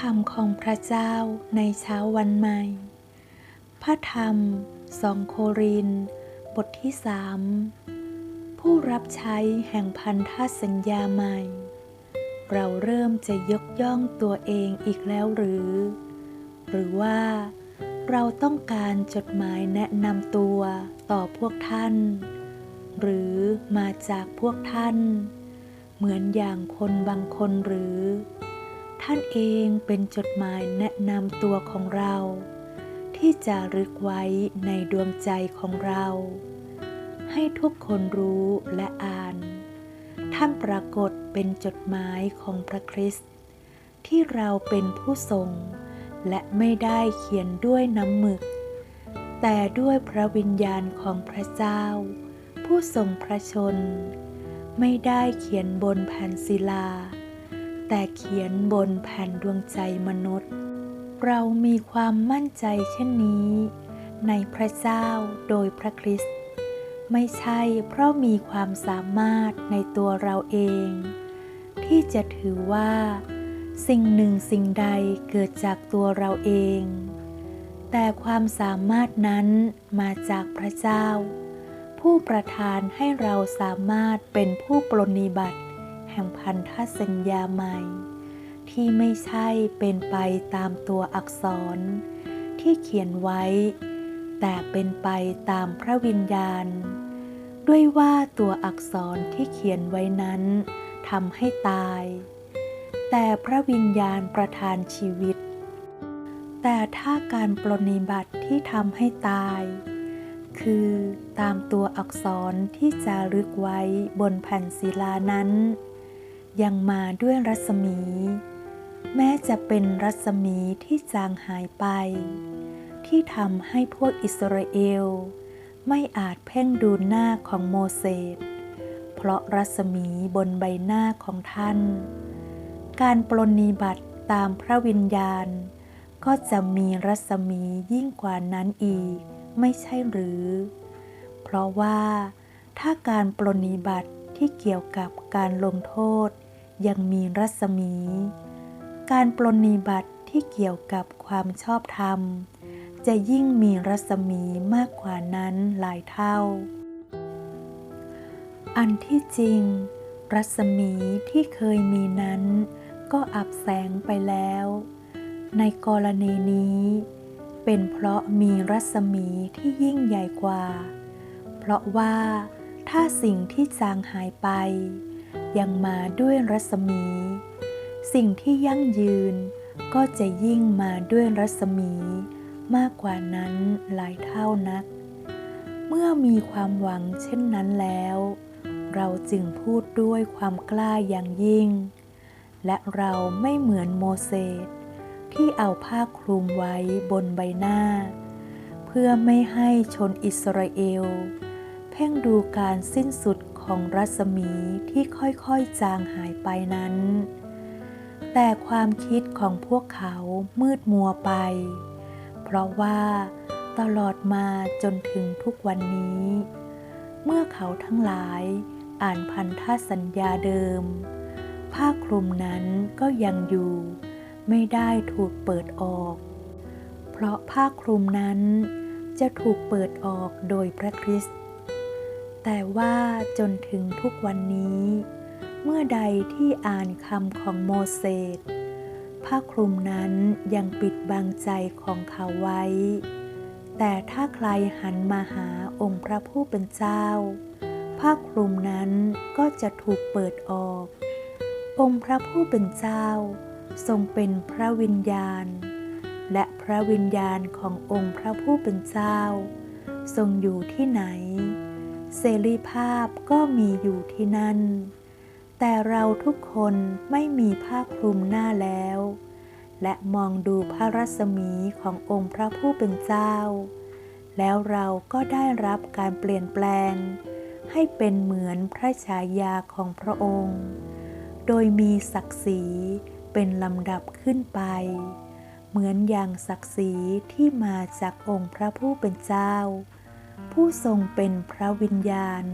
รรมของพระเจ้าในเช้าวันใหม่ พระธรรมสองโคริน บทที่สามผู้รับใช้แห่งพันธสัญญาใหม่ เราเริ่มจะยกย่องตัวเองอีกแล้วหรือ หรือว่าเราต้องการจดหมายแนะนำตัวต่อพวกท่าน หรือมาจากพวกท่าน เหมือนอย่างคนบางคนหรือ ท่านเองเป็นจดหมายแนะนำตัวของเรา ที่จะรึกไว้ในดวงใจของเรา ให้ทุกคนรู้และอ่าน ท่านปรากฏเป็นจดหมายของพระคริสต์ที่เราเป็นผู้ส่ง และไม่ได้เขียนด้วยน้ำหมึก แต่ด้วยพระวิญญาณของพระเจ้า ผู้ทรงพระชน ไม่ได้เขียนบนแผ่นศิลา แต่เขียนบนแผ่นดวงใจมนุษย์ เรามีความมั่นใจเช่นนี้ ในพระเจ้าโดยพระคริสต์ไม่ใช่เพราะมีความสามารถในตัวเราเอง ที่จะถือว่า สิ่งหนึ่งสิ่งใดเกิดจากตัวเราเอง แต่ความสามารถนั้นมาจากพระเจ้า ผู้ประทานให้เราสามารถเป็นผู้ปรนนิบัติ ห่งพันธสัญญาใหม่ ที่ไม่ใช่เป็นไปตามตัวอักษร ที่เขียนไว้ แต่เป็นไปตามพระวิญญาณ ด้วยว่าตัวอักษรที่เขียนไว้นั้นทำให้ตาย แต่พระวิญญาณประทานชีวิต แต่ถ้าการปรนิบัติที่ทำให้ตาย คือตามตัวอักษรที่จะรึกไว้บนแผ่นศิลานั้น ยังมาด้วยรัศมี แม้จะเป็นรัศมีที่จางหายไป ที่ทำให้พวกอิสราเอล ไม่อาจเพ่งดูหน้าของโมเสสเพราะรัศมีบนใบหน้าของท่าน การปลนนิบัติตามพระวิญญาณ ก็จะมีรัศมียิ่งกว่านั้นอีก ไม่ใช่หรือ เพราะว่าถ้าการปลนนิบัติที่เกี่ยวกับการลงโทษ ยังมีรัศมี การปลนนิบัติที่เกี่ยวกับความชอบธรรม จะยิ่งมีรัศมีมากกว่านั้นหลายเท่า อันที่จริง รัศมีที่เคยมีนั้น ก็อับแสงไปแล้ว ในกรณีนี้ เป็นเพราะมีรัศมีที่ยิ่งใหญ่กว่า เพราะว่าถ้าสิ่งที่จางหายไป ยังมาด้วยรัศมี สิ่งที่ยั่งยืนก็จะยิ่งมาด้วยรัศมี มากกว่านั้นหลายเท่านัก เมื่อมีความหวังเช่นนั้นแล้ว เราจึงพูดด้วยความกล้าอย่างยิ่ง และเราไม่เหมือนโมเสสที่เอาผ้าคลุมไว้บนใบหน้า เพื่อไม่ให้ชนอิสราเอล เพ่งดูการสิ้นสุด ของรัศมีที่ค่อยๆจางหายไปนั้น แต่ความคิดของพวกเขามืดมัวไป เพราะว่าตลอดมาจนถึงทุกวันนี้ เมื่อเขาทั้งหลายอ่านพันธสัญญาเดิม ผ้าคลุมนั้นก็ยังอยู่ ไม่ได้ถูกเปิดออก เพราะผ้าคลุมนั้นจะถูกเปิดออกโดยพระคริสต์ แต่ว่าจนถึงทุกวันนี้ เมื่อใดที่อ่านคำของโมเสสผ้าคลุมนั้นยังปิดบังใจของเขาไว้ แต่ถ้าใครหันมาหาองค์พระผู้เป็นเจ้า ผ้าคลุมนั้นก็จะถูกเปิดออก องค์พระผู้เป็นเจ้า ทรงเป็นพระวิญญาณ และพระวิญญาณขององค์พระผู้เป็นเจ้า ทรงอยู่ที่ไหน เสรีภาพก็มีอยู่ที่นั่น แต่เราทุกคนไม่มีผ้าคลุมหน้าแล้ว และมองดูพระรัศมีขององค์พระผู้เป็นเจ้า แล้วเราก็ได้รับการเปลี่ยนแปลง ให้เป็นเหมือนพระฉายาของพระองค์ โดยมีศักดิ์ศรีเป็นลำดับขึ้นไป เหมือนอย่างศักดิ์ศรีที่มาจากองค์พระผู้เป็นเจ้า ผู้ทรงเป็นพระวิญญาณ